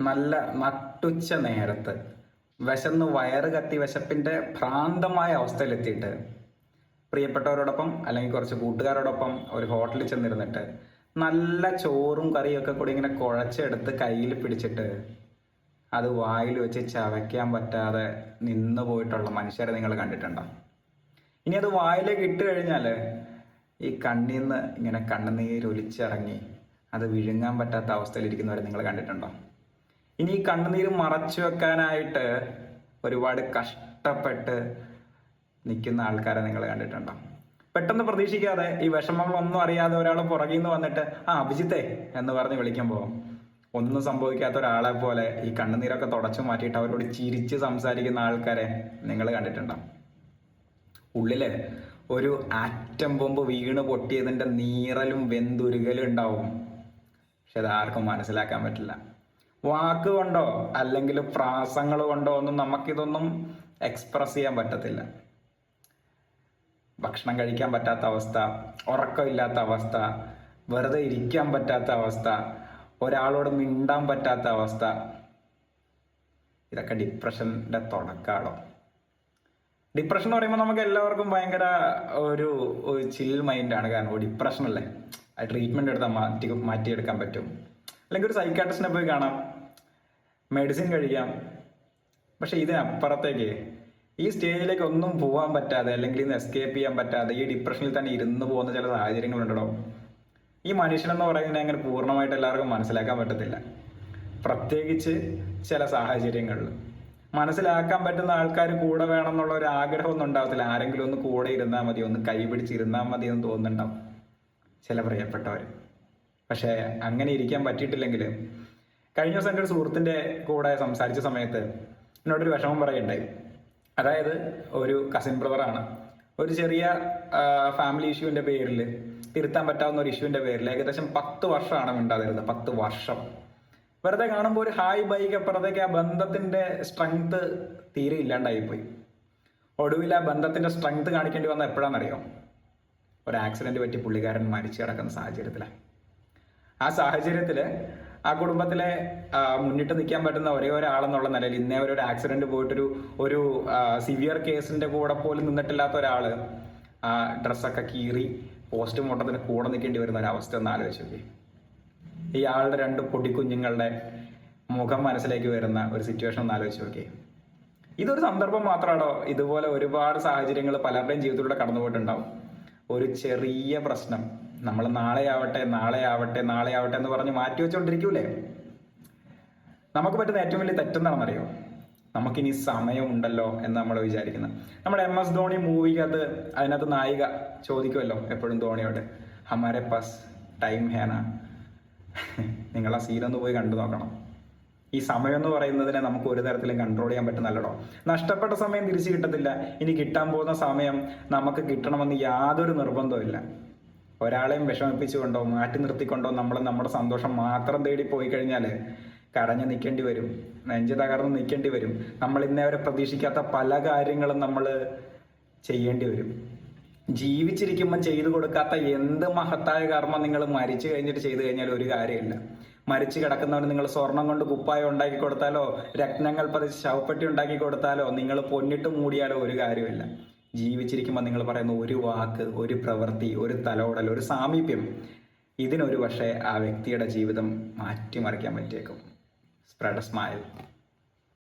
നല്ല നട്ടുച്ച നേരത്ത് വിശന്ന് വയറ് കത്തി വിശപ്പിന്റെ ഭ്രാന്തമായ അവസ്ഥയിലെത്തിയിട്ട് പ്രിയപ്പെട്ടവരോടൊപ്പം അല്ലെങ്കിൽ കുറച്ച് കൂട്ടുകാരോടൊപ്പം ഒരു ഹോട്ടലിൽ ചെന്നിരുന്നിട്ട് നല്ല ചോറും കറിയും ഒക്കെ കൂടി ഇങ്ങനെ കുഴച്ചെടുത്ത് കയ്യിൽ പിടിച്ചിട്ട് അത് വായിൽ വെച്ച് ചവയ്ക്കാൻ പറ്റാതെ നിന്ന് പോയിട്ടുള്ള മനുഷ്യരെ നിങ്ങൾ കണ്ടിട്ടുണ്ടോ? ഇനി അത് വായിലേക്ക് ഇട്ട് കഴിഞ്ഞാൽ ഈ കണ്ണിൽ നിന്ന് ഇങ്ങനെ കണ്ണുനീരൊലിച്ചിറങ്ങി അത് വിഴുങ്ങാൻ പറ്റാത്ത അവസ്ഥയിലിരിക്കുന്നവരെ നിങ്ങൾ കണ്ടിട്ടുണ്ടോ? ഇനി കണ്ണുനീര് മറച്ചു വെക്കാനായിട്ട് ഒരുപാട് കഷ്ടപ്പെട്ട് നിൽക്കുന്ന ആൾക്കാരെ നിങ്ങൾ കണ്ടിട്ടുണ്ടോ? പെട്ടെന്ന് പ്രതീക്ഷിക്കാതെ ഈ വിഷമങ്ങളൊന്നും അറിയാതെ ഒരാൾ പുറകിൽ നിന്ന് വന്നിട്ട് ആ അഭിജിത്തെ എന്ന് പറഞ്ഞ് പോകും ഒന്നും സംഭവിക്കാത്ത ഒരാളെ പോലെ ഈ കണ്ണുനീരൊക്കെ തുടച്ചു മാറ്റിയിട്ട് അവരോട് ചിരിച്ച് സംസാരിക്കുന്ന ആൾക്കാരെ നിങ്ങൾ കണ്ടിട്ടുണ്ടോ? ഉള്ളിൽ ഒരു ആറ്റം ബോംബ് വീണ് പൊട്ടിയതിന്റെ നീറലും വെന്തുരുകലും ഉണ്ടാവും. പക്ഷെ അത് ആർക്കും മനസ്സിലാക്കാൻ പറ്റില്ല. വാക്ക് കൊണ്ടോ അല്ലെങ്കിൽ പ്രാസങ്ങൾ കൊണ്ടോ ഒന്നും നമുക്കിതൊന്നും എക്സ്പ്രസ് ചെയ്യാൻ പറ്റത്തില്ല. ഭക്ഷണം കഴിക്കാൻ പറ്റാത്ത അവസ്ഥ ഉറക്കമില്ലാത്ത അവസ്ഥ വെറുതെ ഇരിക്കാൻ പറ്റാത്ത അവസ്ഥ ഒരാളോട് മിണ്ടാൻ പറ്റാത്ത അവസ്ഥ. ഇതൊക്കെ ഡിപ്രഷന്റെ തുടക്കാണോ ഡിപ്രഷൻ എന്ന് പറയുമ്പോൾ നമുക്ക് എല്ലാവർക്കും ഭയങ്കര ഒരു ചിൽ മൈൻഡാണ് കാരണം ഡിപ്രഷൻ അല്ലേ? ആ എടുത്താൽ മാറ്റി മാറ്റിയെടുക്കാൻ പറ്റും. അല്ലെങ്കിൽ ഒരു സൈക്കാട്രിസ്റ്റിനെ പോയി കാണാം. മെഡിസിൻ കഴിക്കാം. പക്ഷെ ഇതിനപ്പുറത്തേക്ക് ഈ സ്റ്റേജിലേക്ക് ഒന്നും പോകാൻ പറ്റാതെ അല്ലെങ്കിൽ ഇന്ന് എസ്കേപ്പ് ചെയ്യാൻ പറ്റാതെ ഈ ഡിപ്രഷനിൽ തന്നെ ഇരുന്ന് പോകുന്ന ചില സാഹചര്യങ്ങളുണ്ടോ ഈ മനുഷ്യനെന്ന് പറയുന്നത് അങ്ങനെ പൂർണമായിട്ട് എല്ലാവർക്കും മനസ്സിലാക്കാൻ പറ്റത്തില്ല. പ്രത്യേകിച്ച് ചില സാഹചര്യങ്ങളിൽ. മനസ്സിലാക്കാൻ പറ്റുന്ന ആൾക്കാർ കൂടെ വേണം എന്നുള്ള ഒരു ആഗ്രഹമൊന്നും ഉണ്ടാവത്തില്ല. ആരെങ്കിലും ഒന്ന് കൂടെ ഇരുന്നാൽ മതി ഒന്ന് കൈ പിടിച്ചിരുന്നാൽ മതി എന്ന് തോന്നുന്നുണ്ടാവും ചില പ്രിയപ്പെട്ടവർ പക്ഷേ അങ്ങനെ ഇരിക്കാൻ പറ്റിയിട്ടില്ലെങ്കിൽ കഴിഞ്ഞ ദിവസം എന്റെ ഒരു സുഹൃത്തിന്റെ കൂടെ സംസാരിച്ച സമയത്ത് എന്നോടൊരു വിഷമം പറയുണ്ടായി അതായത് ഒരു കസിൻ ബ്രദറാണ് ഒരു ചെറിയ ഫാമിലി ഇഷ്യൂവിന്റെ പേരിൽ തിരുത്താൻ പറ്റാവുന്ന ഒരു ഇഷ്യൂവിന്റെ പേരിൽ ഏകദേശം പത്ത് വർഷമാണ് മിണ്ടാതിരുന്നത്. പത്ത് വർഷം. വെറുതെ കാണുമ്പോൾ ഒരു ഹായ് ബൈക്ക് അപ്പുറത്തേക്ക് ആ ബന്ധത്തിന്റെ സ്ട്രെങ്ത് തീരെ ഇല്ലാണ്ടായിപ്പോയി. ഒടുവിൽ ആ ബന്ധത്തിന്റെ സ്ട്രെങ്ത് കാണിക്കേണ്ടി വന്ന എപ്പോഴാണെന്നറിയോ? ഒരു ആക്സിഡന്റ് പറ്റി പുള്ളിക്കാരൻ മരിച്ചു കിടക്കുന്ന സാഹചര്യത്തിലാണ്. ആ സാഹചര്യത്തിൽ ആ കുടുംബത്തിലെ മുന്നിട്ട് നിൽക്കാൻ പറ്റുന്ന ഒരേ ഒരാളെന്നുള്ള നിലയിൽ ഇന്നേ ഒരു ആക്സിഡന്റ് പോയിട്ടൊരു ഒരു സിവിയർ കേസിന്റെ കൂടെ പോലും നിന്നിട്ടില്ലാത്ത ഒരാൾ ഡ്രസ്സൊക്കെ കീറി പോസ്റ്റ്മോർട്ടത്തിന് കൂടെ നിൽക്കേണ്ടി വരുന്ന ഒരു അവസ്ഥ ഒന്ന് ആലോചിച്ച് ഇയാളുടെ രണ്ട് പൊടിക്കുഞ്ഞുങ്ങളുടെ മുഖം മനസ്സിലേക്ക് വരുന്ന ഒരു സിറ്റുവേഷൻ ഒന്ന് ആലോചിച്ച് നോക്കിയേ. ഇതൊരു സന്ദർഭം മാത്രമാണോ ഇതുപോലെ ഒരുപാട് സാഹചര്യങ്ങൾ പലരുടെയും ജീവിതത്തിലൂടെ കടന്നുപോയിട്ടുണ്ടാവും. ഒരു ചെറിയ പ്രശ്നം നമ്മൾ നാളെ ആവട്ടെ നാളെ ആവട്ടെ നാളെ ആവട്ടെ എന്ന് പറഞ്ഞ് മാറ്റി വെച്ചുകൊണ്ടിരിക്കൂലേ നമുക്ക് പറ്റുന്ന ഏറ്റവും വലിയ തെറ്റെന്താണെന്നറിയോ നമുക്കിനി സമയമുണ്ടല്ലോ എന്ന് നമ്മൾ വിചാരിക്കുന്നത് നമ്മുടെ എം എസ് ധോണി മൂവിക്കകത്ത് അതിനകത്ത് നായിക ചോദിക്കുമല്ലോ എപ്പോഴും ധോണിയോട് ഹമാരെ പസ് ടൈം ഹേന. നിങ്ങൾ ആ സീനൊന്ന് പോയി കണ്ടു നോക്കണം. ഈ സമയം എന്ന് പറയുന്നതിനെ നമുക്ക് ഒരു തരത്തിലും കൺട്രോൾ ചെയ്യാൻ പറ്റുന്നല്ലോ നഷ്ടപ്പെട്ട സമയം തിരിച്ചു കിട്ടത്തില്ല. ഇനി കിട്ടാൻ പോകുന്ന സമയം നമുക്ക് കിട്ടണമെന്ന് യാതൊരു നിർബന്ധവുമില്ല. ഒരാളെയും വിഷമിപ്പിച്ചുകൊണ്ടോ മാറ്റി നിർത്തിക്കൊണ്ടോ നമ്മൾ നമ്മുടെ സന്തോഷം മാത്രം തേടി പോയി കഴിഞ്ഞാൽ കരഞ്ഞു നിൽക്കേണ്ടി വരും നെഞ്ച് തകർന്ന് നിൽക്കേണ്ടി വരും. നമ്മൾ ഇന്നേ വരെ പ്രതീക്ഷിക്കാത്ത പല കാര്യങ്ങളും നമ്മൾ ചെയ്യേണ്ടി വരും. ജീവിച്ചിരിക്കുമ്പോൾ ചെയ്തു കൊടുക്കാത്ത എന്ത് മഹത്തായ കർമ്മം നിങ്ങൾ മരിച്ചു കഴിഞ്ഞിട്ട് ചെയ്തു കഴിഞ്ഞാൽ ഒരു കാര്യമില്ല. മരിച്ചു കിടക്കുന്നവന് നിങ്ങൾ സ്വർണം കൊണ്ട് കുപ്പായം ഉണ്ടാക്കി കൊടുത്താലോ രത്നങ്ങൾ പതിച്ച് ശവപ്പെട്ടി ഉണ്ടാക്കി കൊടുത്താലോ നിങ്ങൾ പൊന്നിട്ട് മൂടിയാലോ ഒരു കാര്യമില്ല. ജീവിച്ചിരിക്കുമ്പോൾ നിങ്ങൾ പറയുന്ന ഒരു വാക്ക് ഒരു പ്രവൃത്തി ഒരു തലോടൽ ഒരു സാമീപ്യം ഇതിനൊരു പക്ഷേ ആ വ്യക്തിയുടെ ജീവിതം മാറ്റിമറിക്കാൻ പറ്റിയേക്കും. Spread smile